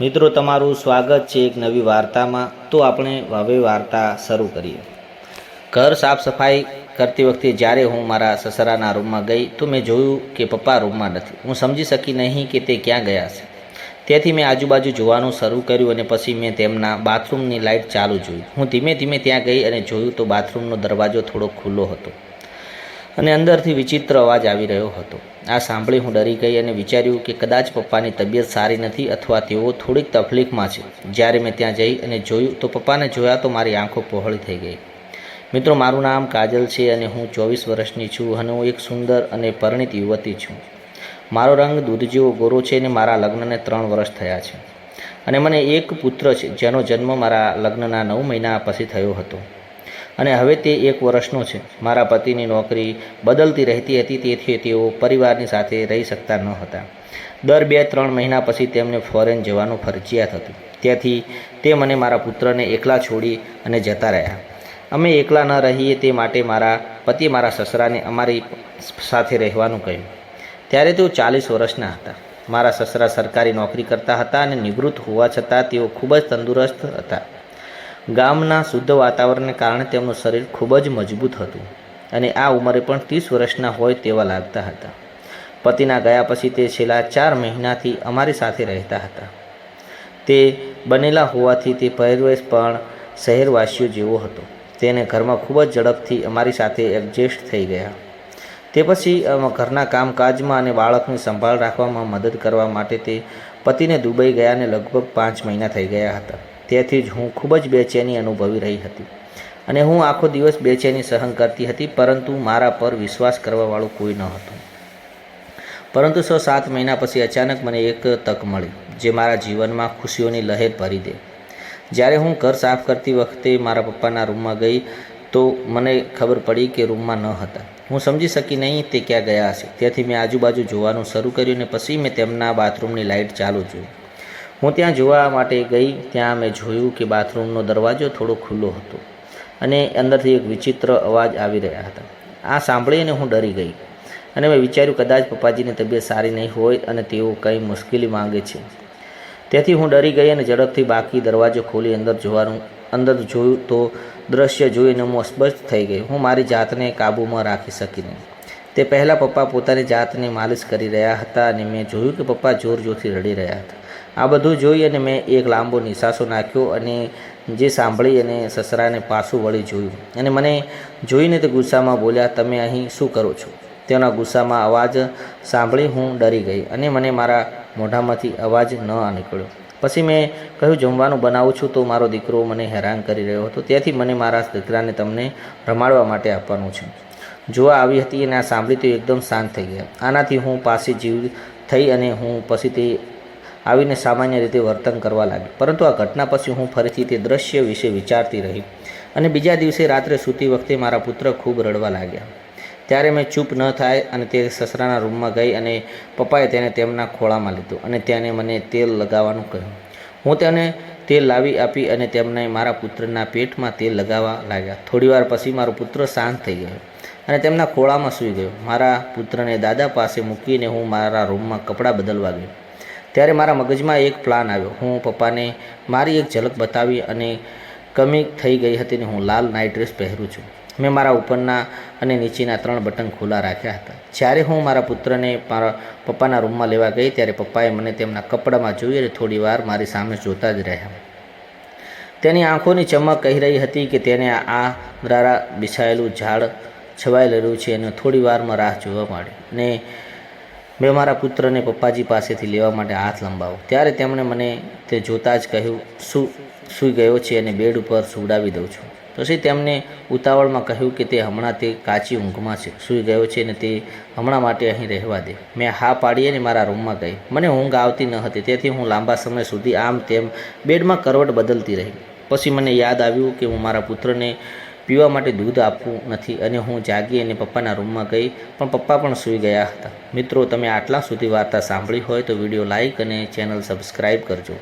મિત્રો, તમારું સ્વાગત છે એક નવી વાર્તામાં. તો આપણે હવે વાર્તા શરૂ કરીએ. ઘર સાફ સફાઈ કરતી વખતે જ્યારે હું મારા સસરાના રૂમમાં ગઈ, તો મેં જોયું કે પપ્પા રૂમમાં નથી. હું સમજી શકી નહીં કે તે ક્યાં ગયા છે. તેથી મેં આજુબાજુ જોવાનું શરૂ કર્યું અને પછી મેં તેમના બાથરૂમની લાઇટ ચાલુ જોઈ. હું ધીમે ધીમે ત્યાં ગઈ અને જોયું તો બાથરૂમનો દરવાજો થોડો ખુલ્લો હતો. અને અંદરથી વિચિત્ર અવાજ આવી રહ્યો હતો. આ સાંભળી હું ડરી ગઈ અને વિચાર્યું કે કદાચ પપ્પાની તબિયત સારી નથી અથવા તેઓ થોડીક તકલીફમાં છે. જ્યારે મેં ત્યાં જઈ અને જોયું તો પપ્પાને જોયા તો મારી આંખો પહોળી થઈ ગઈ. મિત્રો, મારું નામ કાજલ છે અને હું ચોવીસ વર્ષની છું અને હું એક સુંદર અને પરિણિત યુવતી છું. મારો રંગ દૂધ જેવો ગોરો છે અને મારા લગ્નને ત્રણ વર્ષ થયા છે. અને મને એક પુત્ર છે, જેનો જન્મ મારા લગ્નના નવ મહિના પછી થયો હતો. અને હવે તે એક વર્ષનો છે. મારા પતિની નોકરી બદલતી રહેતી હતી તેથી તેઓ પરિવારની સાથે રહી શકતા ન હતા. દર બે ત્રણ મહિના પછી તેમને ફોરેન જવાનું ફરજિયાત હતું. તેથી તે મને મારા પુત્રને એકલા છોડી અને જતા રહ્યા. અમે એકલા ન રહીએ તે માટે મારા પતિએ મારા સસરાને અમારી સાથે રહેવાનું કહ્યું. ત્યારે તેઓ ચાલીસ વર્ષના હતા. મારા સસરા સરકારી નોકરી કરતા હતા અને નિવૃત્ત હોવા છતાં તેઓ ખૂબ જ તંદુરસ્ત હતા. ગામના શુદ્ધ વાતાવરણને કારણે તેમનું શરીર ખૂબ જ મજબૂત હતું અને આ ઉંમરે પણ ત્રીસ વર્ષના હોય તેવા લાગતા હતા. પતિના ગયા પછી તે છેલ્લા ચાર મહિનાથી અમારી સાથે રહેતા હતા. તે બનેલા હોવાથી તે પહેરવેશ પણ શહેરવાસીઓ જેવો હતો. તેને ઘરમાં ખૂબ જ ઝડપથી અમારી સાથે એડજસ્ટ થઈ ગયા. તે પછી ઘરના કામકાજમાં અને બાળકની સંભાળ રાખવામાં મદદ કરવા માટે તે પતિને દુબઈ ગયા અને લગભગ પાંચ મહિના થઈ ગયા હતા. તેથી જ હું ખૂબ જ બેચેની અનુભવી રહી હતી. અને હું આખો દિવસ બેચેની સહન કરતી હતી, પરંતુ મારા પર વિશ્વાસ કરવાવાળું કોઈ ન હતું. પરંતુ સો સાત મહિના પછી અચાનક મને એક તક મળી, જે મારા જીવનમાં ખુશીઓની લહેર ભરી દે. જ્યારે હું ઘર સાફ કરતી વખતે મારા પપ્પાના રૂમમાં ગઈ, તો મને ખબર પડી કે રૂમમાં ન હતા. હું સમજી શકી નહીં તે ક્યાં ગયા હશે. તેથી મેં આજુબાજુ જોવાનું શરૂ કર્યું અને પછી મેં તેમના બાથરૂમની લાઇટ ચાલુ જોઈ. હું ત્યાં જોવા માટે ગઈ, ત્યાં મેં જોયું કે બાથરૂમનો દરવાજો થોડો ખુલ્લો હતો અને અંદરથી એક વિચિત્ર અવાજ આવી રહ્યા હતા. આ સાંભળીને હું ડરી ગઈ અને મેં વિચાર્યું કદાચ પપ્પાજીની તબિયત સારી નહીં હોય અને તેઓ કંઈ મુશ્કેલી માંગે છે. તેથી હું ડરી ગઈ અને ઝડપથી બાકી દરવાજો ખોલી અંદર જોવાનું, અંદર જોયું તો દ્રશ્ય જોઈને હું અસ્પષ્ટ થઈ ગઈ. હું મારી જાતને કાબૂમાં રાખી શકી નહીં. તે પહેલાં પપ્પા પોતાની જાતને માલિશ કરી રહ્યા હતા અને મેં જોયું કે પપ્પા જોર જોરથી રડી રહ્યા હતા. આ બધું જોઈ અને મેં એક લાંબો નિશાસો નાખ્યો અને જે સાંભળી અને સસરાને પાછું વળી જોયું. અને મને જોઈને તે ગુસ્સામાં બોલ્યા, તમે અહીં શું કરો છો? તેના ગુસ્સામાં અવાજ સાંભળી હું ડરી ગઈ અને મને મારા મોઢામાંથી અવાજ ન નીકળ્યો. પછી મેં કહ્યું, જમવાનું બનાવું છું તો મારો દીકરો મને હેરાન કરી રહ્યો હતો તેથી મને મારા દીકરાને તમને રમાડવા માટે આપવાનું છે. જોવા આવી હતી અને આ સાંભળી તો એકદમ શાંત થઈ ગયા. આનાથી હું પાસે જીવ થઈ અને હું પછી તે આવીને સામાન્ય રીતે વર્તન કરવા લાગી. પરંતુ આ ઘટના પછી હું ફરીથી તે દ્રશ્ય વિશે વિચારતી રહી અને બીજા દિવસે રાત્રે સૂતી વખતે મારા પુત્ર ખૂબ રડવા લાગ્યા. ત્યારે મેં ચૂપ ન થાય અને તે સસરાના રૂમમાં ગઈ અને પપ્પાએ તેને તેમના ખોળામાં લીધું અને તેને મને તેલ લગાવવાનું કહ્યું. હું તેને તેલ લાવી આપી અને તેમને મારા પુત્રના પેટમાં તેલ લગાવવા લાગ્યા. થોડીવાર પછી મારો પુત્ર શાંત થઈ ગયો અને તેમના ખોળામાં સૂઈ ગયો. મારા પુત્રને દાદા પાસે મૂકીને હું મારા રૂમમાં કપડાં બદલવા ગયો. ત્યારે મારા મગજમાં એક પ્લાન આવ્યો. હું પપ્પાને મારી એક ઝલક બતાવી અને કમી થઈ ગઈ હતી અને હું લાલ નાઇટ ડ્રેસ પહેરું છું. મેં મારા ઉપરના અને નીચેના ત્રણ બટન ખુલ્લા રાખ્યા હતા. જ્યારે હું મારા પુત્રને મારા પપ્પાના રૂમમાં લેવા ગઈ ત્યારે પપ્પાએ મને તેમના કપડામાં જોઈ અને થોડી વાર મારી સામે જોતા જ રહ્યા. તેની આંખોની ચમક કહી રહી હતી કે તેને આ દ્વારા બિછાયેલું ઝાડ છવાયેલું છે અને થોડી વારમાં રાહ જોવા માંડી અને મેં મારા પુત્રને પપ્પાજી પાસેથી લેવા માટે હાથ લંબાવો. ત્યારે તેમણે મને તે જોતાં જ કહ્યું શું સૂઈ ગયો છે અને બેડ ઉપર સુવડાવી દઉં છું. પછી તેમને ઉતાવળમાં કહ્યું કે તે હમણાં તે કાચી ઊંઘમાં છે. સૂઈ ગયો છે અને તે હમણાં માટે અહીં રહેવા દે. મેં હા પાડી અને મારા રૂમમાં ગઈ. મને ઊંઘ આવતી ન હતી. તેથી હું લાંબા સમય સુધી આમ તેમ બેડમાં કરવટ બદલતી રહી. પછી મને યાદ આવ્યું કે હું મારા પુત્રને પીવા માટે દૂધ આપવું નથી અને હું જાગી અને પપ્પાના રૂમમાં ગઈ પણ પપ્પા પણ સૂઈ ગયા હતા. મિત્રો, તમે આટલા સુધી વાર્તા સાંભળી હોય તો વીડિયો લાઇક અને ચેનલ સબસ્ક્રાઈબ કરજો.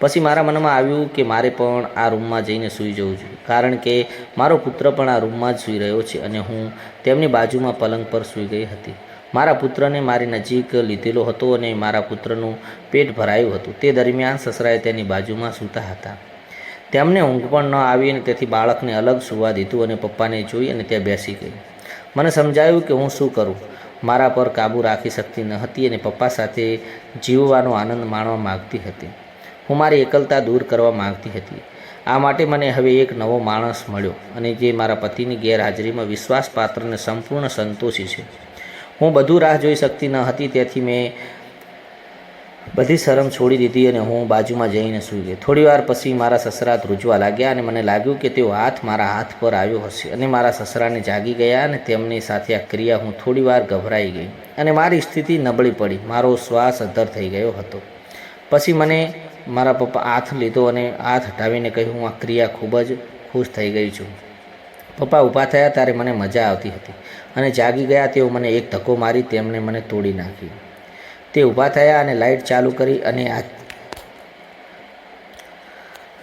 પછી મારા મનમાં આવ્યું કે મારે પણ આ રૂમમાં જઈને સૂઈ જવું જોઈએ. કારણ કે મારો પુત્ર પણ આ રૂમમાં જ સૂઈ રહ્યો છે અને હું તેમની બાજુમાં પલંગ પર સૂઈ ગઈ હતી. મારા પુત્રને મારી નજીક લીધેલો હતો અને મારા પુત્રનું પેટ ભરાયું હતું. તે દરમિયાન સસરાએ તેની બાજુમાં સૂતા હતા. તેમને ઊંઘ પણ ન આવી અને તેથી બાળકને અલગ સુવા દીધું અને પપ્પાને જોઈ અને ત્યાં બેસી ગઈ. મને સમજાયું કે હું શું કરું? મારા પર કાબૂ રાખી શકતી ન હતી અને પપ્પા સાથે જીવવાનો આનંદ માણવા માગતી હતી. હું મારી એકલતા દૂર કરવા માગતી હતી. આ માટે મને હવે એક નવો માણસ મળ્યો અને જે મારા પતિની ગેરહાજરીમાં વિશ્વાસપાત્ર અને સંપૂર્ણ સંતોષી છે. હું બધું રાહ જોઈ શકતી ન હતી, તેથી મેં બધી શરમ છોડી દીધી અને હું બાજુમાં જઈને સૂઈ ગઈ. થોડી વાર પછી મારા સસરા ધ્રુજવા લાગ્યા અને મને લાગ્યું કે તેઓ હાથ મારા હાથ પર આવ્યો હશે અને મારા સસરાને જાગી ગયા અને તેમની સાથે આ ક્રિયા હું થોડી વાર ગભરાઈ ગઈ અને મારી સ્થિતિ નબળી પડી. મારો શ્વાસ અધ્ધર થઈ ગયો હતો. પછી મને મારા પપ્પા હાથ લીધો અને હાથ હટાવીને કહ્યું, હું આ ક્રિયા ખૂબ જ ખુશ થઈ ગઈ છું. પપ્પા ઊભા થયા ત્યારે મને મજા આવતી હતી અને જાગી ગયા તેઓ મને એક ધક્કો મારી તેમણે મને તોડી નાખી તે ઊભા થયા અને લાઇટ ચાલુ કરી અને આ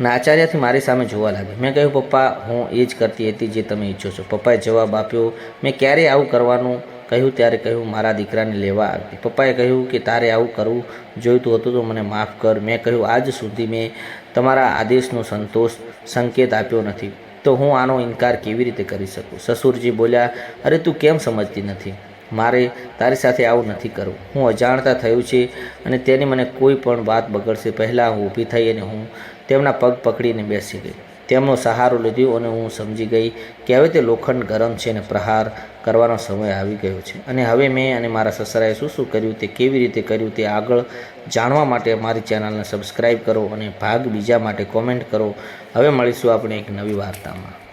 આચાર્યથી મારી સામે જોવા લાગ્યા. મેં કહ્યું, પપ્પા, હું એ જ કરતી હતી જે તમે ઈચ્છો છો. પપ્પાએ જવાબ આપ્યો, મેં ક્યારેય આવું કરવાનું? કહ્યું, ત્યારે કહ્યું, મારા દીકરાને લેવા આવતી પપ્પાએ કહ્યું કે, તારે આવું કરવું જોઈતું હતું તો મને માફ કર. મેં કહ્યું, આજ સુધી મેં તમારા આદેશનો સંતોષ, સંકેત આપ્યો નથી. તો હું આનો ઇનકાર કેવી રીતે કરી શકું? સસુરજી બોલ્યા, અરે, તું કેમ સમજતી નથી? મારે તારી સાથે આવું નથી કરવું. હું અજાણતા થયું છે અને તેની મને કોઈ પણ વાત બગડશે. પહેલાં હું ઊભી થઈ અને હું તેમના પગ પકડીને બેસી ગઈ. તેમનો સહારો લીધો અને હું સમજી ગઈ કે હવે તે લોખંડ ગરમ છે અને પ્રહાર કરવાનો સમય આવી ગયો છે. અને હવે મેં અને મારા સસરાએ શું શું કર્યું તે કેવી રીતે કર્યું તે આગળ જાણવા માટે મારી ચેનલને સબસ્ક્રાઈબ કરો અને ભાગ બીજા માટે કોમેન્ટ કરો. હવે મળીશું આપણે એક નવી વાર્તામાં.